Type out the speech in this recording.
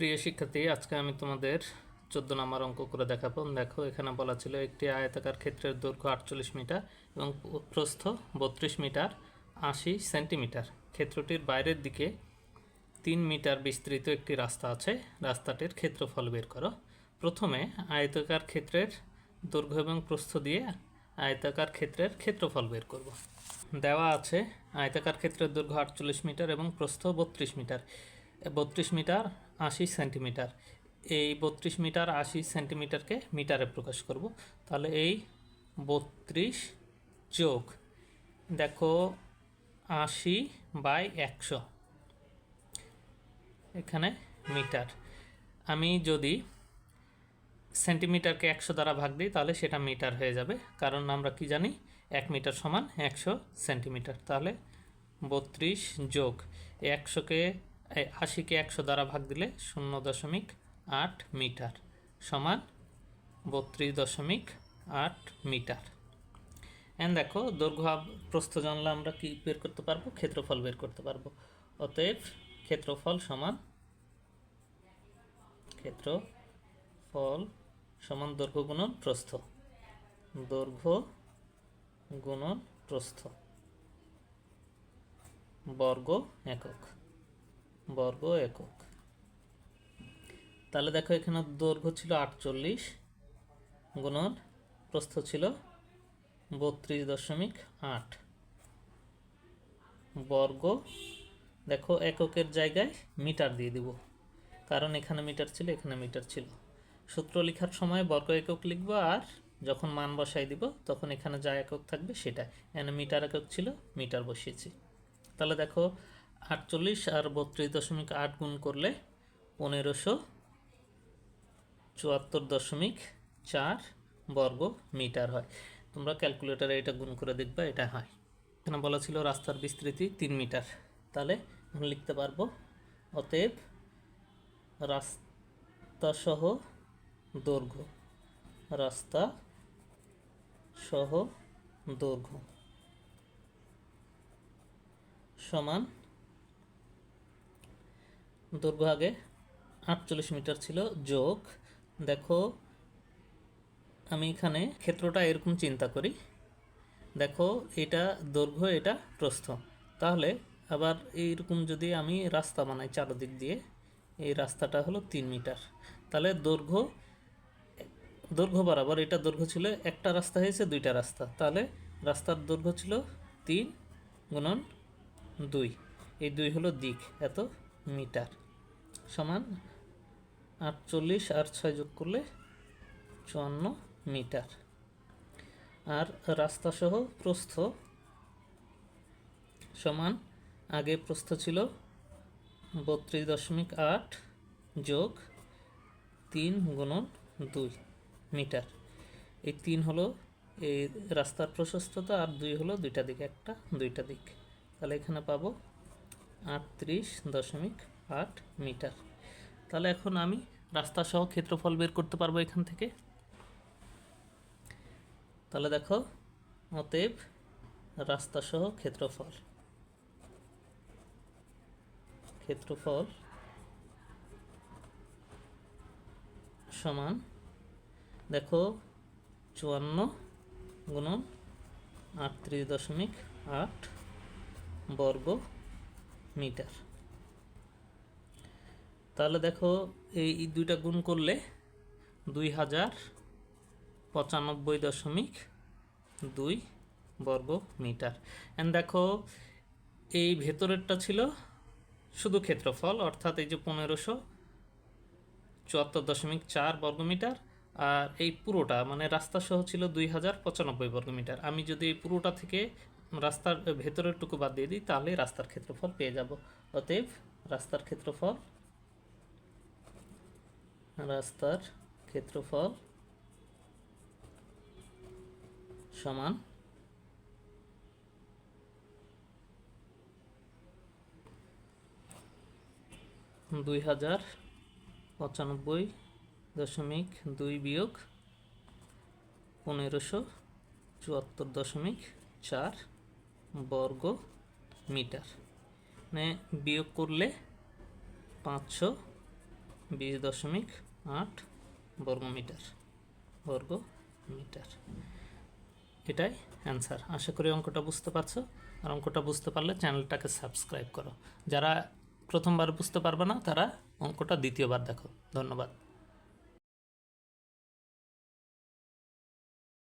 প্রিয় শিক্ষার্থী, আজকে আমি তোমাদের চোদ্দ নম্বর অঙ্ক করে দেখাবো। দেখো, এখানে বলা ছিল একটি আয়তাকার ক্ষেত্রের দৈর্ঘ্য আটচল্লিশ মিটার এবং প্রস্থ বত্রিশ মিটার আশি সেন্টিমিটার। ক্ষেত্রটির বাইরের দিকে তিন মিটার বিস্তৃত একটি রাস্তা আছে। রাস্তাটির ক্ষেত্রফল বের করো। প্রথমে আয়তাকার ক্ষেত্রের দৈর্ঘ্য এবং প্রস্থ দিয়ে আয়তাকার ক্ষেত্রের ক্ষেত্রফল বের করব। দেওয়া আছে আয়তাকার ক্ষেত্রের দৈর্ঘ্য আটচল্লিশ মিটার এবং প্রস্থ বত্রিশ মিটার। বত্রিশ মিটার আশি সেন্টিমিটার। এই বত্রিশ মিটার আশি সেন্টিমিটারকে মিটারে প্রকাশ করব। তাহলে এই বত্রিশ যোগ, দেখো, আশি বাই একশো। এখানে মিটার। আমি যদি সেন্টিমিটারকে একশো দ্বারা ভাগ দিই, তাহলে সেটা মিটার হয়ে যাবে। কারণ আমরা কি জানি? এক মিটার সমান একশো সেন্টিমিটার। তাহলে বত্রিশ যোগ একশোকে আশিকে একশো দ্বারা ভাগ দিলে শূন্য দশমিক আট মিটার সমান বত্রিশ দশমিক আট মিটার। এন্ড দেখো, দৈর্ঘ্য প্রস্থ জানলে আমরা কি বের করতে পারব? ক্ষেত্রফল বের করতে পারব। অতএব ক্ষেত্রফল সমান ক্ষেত্রফল সমান দৈর্ঘ্য গুণন প্রস্থ। দৈর্ঘ্য গুণন প্রস্থ। বর্গ একক। বর্গ একক। তাহলে দেখো এখানে দৈর্ঘ্য ছিল আটচল্লিশ, গুণন প্রস্থ ছিল বত্রিশ দশমিক আট। বর্গ, দেখো এককের জায়গায় মিটার দিয়ে দিব, কারণ এখানে মিটার ছিল, এখানে মিটার ছিল। সূত্র লেখার সময় বর্গ একক লিখব আর যখন মান বসাই দিব, তখন এখানে যা একক থাকবে সেটা এখানে মিটার একক ছিল, মিটার বসিয়েছি। তাহলে দেখো আটচল্লিশ আর বত্রিশ দশমিক আট গুণ করলে পনেরোশো চুয়াত্তর দশমিক চার বর্গ মিটার হয়। তোমরা ক্যালকুলেটারে এটা গুণ করে দেখবে, এটা হয়। এখানে বলা ছিল রাস্তার বিস্তৃতি তিন মিটার। তাহলে লিখতে পারব, অতএব রাস্তা সহ দৈর্ঘ্য রাস্তা সহ দৈর্ঘ্য সমান দৈর্ঘ্য আগে আটচল্লিশ মিটার ছিল যোগ। দেখো, আমি এখানে ক্ষেত্রটা এরকম চিন্তা করি। দেখো, এটা দৈর্ঘ্য, এটা প্রস্থ। তাহলে আবার এইরকম যদি আমি রাস্তা বানাই চারদিক দিয়ে, এই রাস্তাটা হলো তিন মিটার। তাহলে দৈর্ঘ্য দৈর্ঘ্য বরাবর এটা দৈর্ঘ্য ছিল একটা রাস্তা হয়েছে দুইটা রাস্তা। তাহলে রাস্তার দৈর্ঘ্য ছিল তিন গুণন দুই। এই দুই হলো দিক, এত মিটার। সমান আটচল্লিশ আর ছয় যোগ করলে চুয়ান্ন মিটার। আর রাস্তা সহ প্রস্থ সমান, আগে প্রস্থ ছিল বত্রিশ দশমিক আট যোগ তিন গুণন দুই মিটার। এই তিন হলো এই রাস্তার প্রশস্ততা আর দুই হলো দুইটা দিক, একটা দুইটা দিক। তাহলে এখানে পাবো আটত্রিশ দশমিক আট মিটার। তাহলে এখন আমি রাস্তা সহ ক্ষেত্রফল বের করতে পারব এখান থেকে। তাহলে দেখো, অতএব রাস্তা সহ ক্ষেত্রফল। ক্ষেত্রফল সমান, দেখো, চুয়ান্ন গুণন আটত্রিশ দশমিক আট বর্গ মিটার। তাহলে দেখো এই দুইটা গুণ করলে দুই হাজার পঁচানব্বই দশমিক দুই বর্গ মিটার। অ্যান্ড দেখো, এই ভেতরেরটা ছিল শুধু ক্ষেত্রফল, অর্থাৎ এই যে পনেরোশো চুয়াত্তর দশমিক চার বর্গমিটার আর এই পুরোটা মানে রাস্তা সহ ছিল দুই হাজার পঁচানব্বই বর্গমিটার আমি যদি এই পুরোটা থেকে রাস্তার ভেতরের টুকু বাদ দিয়ে দিই, তাহলে রাস্তার ক্ষেত্রফল পেয়ে যাব। অতএব রাস্তার ক্ষেত্রফল রাস্তার ক্ষেত্রফল সমান দুই হাজার পঁচানব্বই দশমিক দুই বিয়োগ পনেরোশো চুয়াত্তর দশমিক চার বর্গ মিটার মানে বিয়োগ করলে পাঁচশো বিশ দশমিক আট বর্গমিটার বর্গ মিটার এটাই অ্যান্সার। আশা করি অঙ্কটা বুঝতে পারছ। আর অঙ্কটা বুঝতে পারলে চ্যানেলটাকে সাবস্ক্রাইব করো। যারা প্রথমবার বুঝতে পারবে না, তারা অঙ্কটা দ্বিতীয়বার দেখো। ধন্যবাদ।